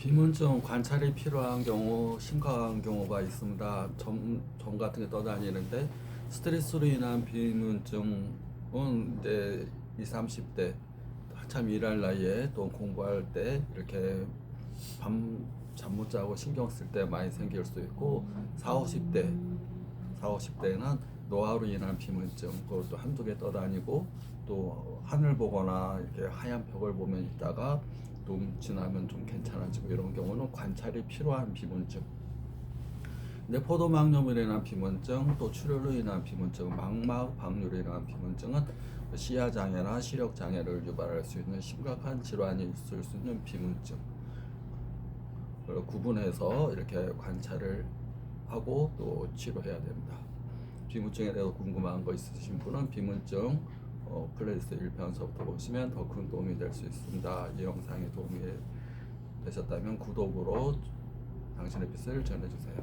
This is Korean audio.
비문증 관찰이 필요한 경우 심각한 경우가 있습니다. 점, 점 같은 게 떠다니는데 스트레스로 인한 비문증은 이제 20, 30대 한참 일할 나이에 또 공부할 때 이렇게 밤 잠 못 자고 신경 쓸 때 많이 생길 수 있고 40, 50대 40, 50대는 노화로 인한 비문증 그것도 한두 개 떠다니고 또 하늘 보거나 이렇게 하얀 벽을 보면 있다가 좀 지나면 좀 괜찮아지고 이런 경우는 관찰이 필요한 비문증. 근데 포도막염으로 인한 비문증, 또 출혈로 인한 비문증, 망막 박류로 인한 비문증은 시야 장애나 시력 장애를 유발할 수 있는 심각한 질환이 있을 수 있는 비문증. 그걸 구분해서 이렇게 관찰을 하고 또 치료해야 됩니다. 비문증에 대해서 궁금한 거 있으신 분은 비문증 어, 플레이스 1편서부터 보시면 더 큰 도움이 될 수 있습니다. 이 영상이 도움이 되셨다면 구독으로 당신의 빛을 전해주세요.